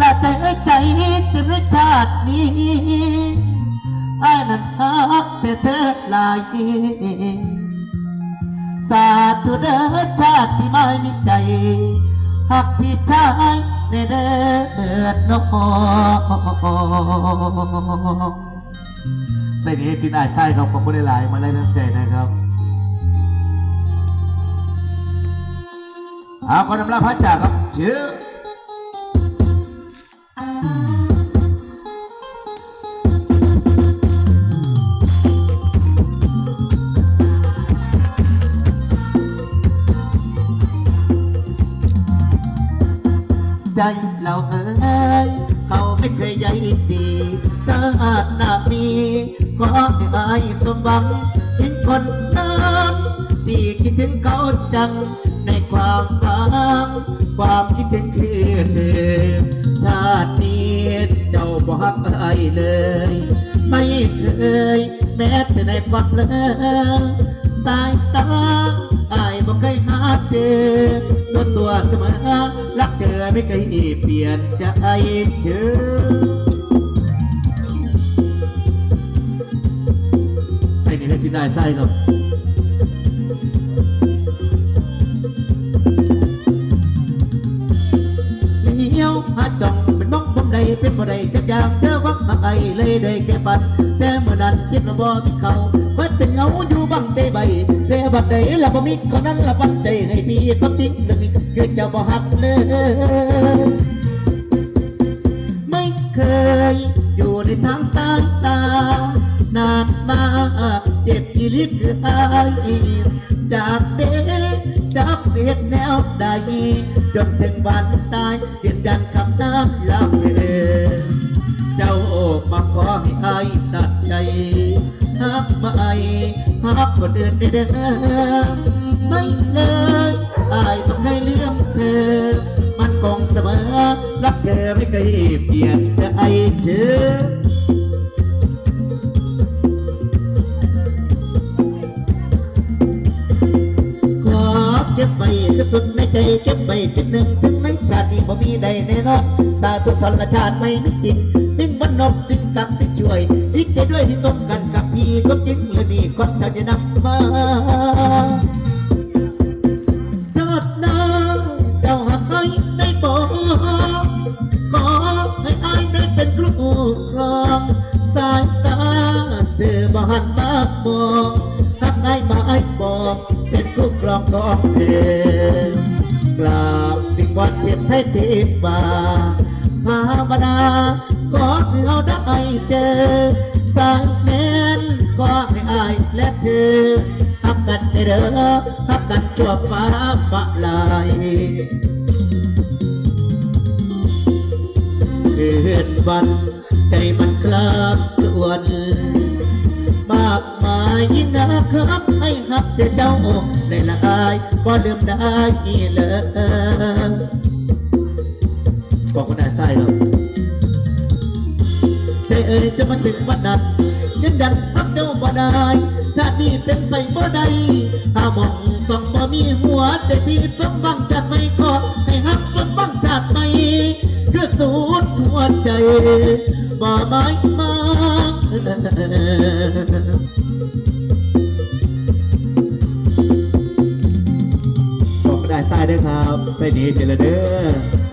ละใจใจจะไม่ชาตินี้ไอ้นั้นฮักแต่เธอลายสาธุเด้อชาติที่ไม่มีใจหักพี่ชายในเด้อน้องเส้นนี้ที่ได้ใช่ครับขอบคุณหลายมาได้น้ำใจนะครับ เอาคนนำลาพระจากครับเชื่อใจเราเอ้ยเขาไม่เคยใยดีชาติหน้ามีขอให้อายสมหวังถึงคนนั้นที่คิดถึงเขาจังามฝังความคิดถึงคือเธอชาตินี้เจ้าบ่ฮักอเลย ไม่เคยแม้แต่ในความเพลอสายตาไอายบ่เคยหาเจอตัวตัวเสมอรักเธอไม่เคยเปลี่ยนใจเธอไอ้นี่ให้พี่นายใส่ครับ จักอย่างเธอวักมาไอเลยได้แค่ปัน แต่เมื่อนั้นคิดว่าบ่มีเขาเพิ่นเป็นเงาอยู่บังใจใบเรบัดใดละบ่มีคนนั้นละปันใจให้พี่ความจริงเรื่องนี้คือเจ้าบ่ฮักเลยไม่เคยอยู่ในทางสายตานานมาเจ็บอีลิคืออายจากเด็กจากเด็กแนวใดจนถึงวันตายยืนยันคำนั้นแล้วเอ เจ้ามาขอให้อายตัดใจหักมาไอหักคนอื่นได้เด้อไม่เลยอายต้องให้เลื่อมเธอ มันคงเสมอรักเธอไม่เคยเปลี่ยนแต่ไอเธอขอเก็บไว้คือสุดในใจเก็บไว้เป็นหนึ่งถึงในชาตินี้บ่มีใดแน่นอนตาทุกทนละชาติไม่นึกจริง มันนบสิ่งสักสิ่งช่วยดีใจด้วยที่สมกันกับพี่ก็จริงและนี่คนเธอจะนำมาชาติหน้าเจ้าหากให้ได้บอกขอให้อายได้เป็นครูครองสายตาเธอบ่หันมามองหักอายมาไอายบอกเป็นคู่ครองของเธอกราบวิงวันเทียบให้เทพบา ภาวนาขอให้เราได้เจอสายแน่นขอให้อายและเธอฮักกันได้เด้อฮักกันชั่วฟ้าปะลายเกินวันใจมันคลาบจวนมากมายิงนะครับให้ฮักเจ้าได้ละอายก็ลืมได้เลย บอกคนไหนใส่ครับเธอเอ่ยจะมาถึงวันนั้นยืนยันพักเจ้าบ่ได้ชาตินี้เป็นไปบ่ได้หามองสองบ่มีหัวแต่พี่สมบังจัดไม่ขอให้ฮักสมบังจัดไม่คือสูดหัวใจบ่ไม้มาบอกได้ใส่เด้อครับใส่ดีเจริญเด้อ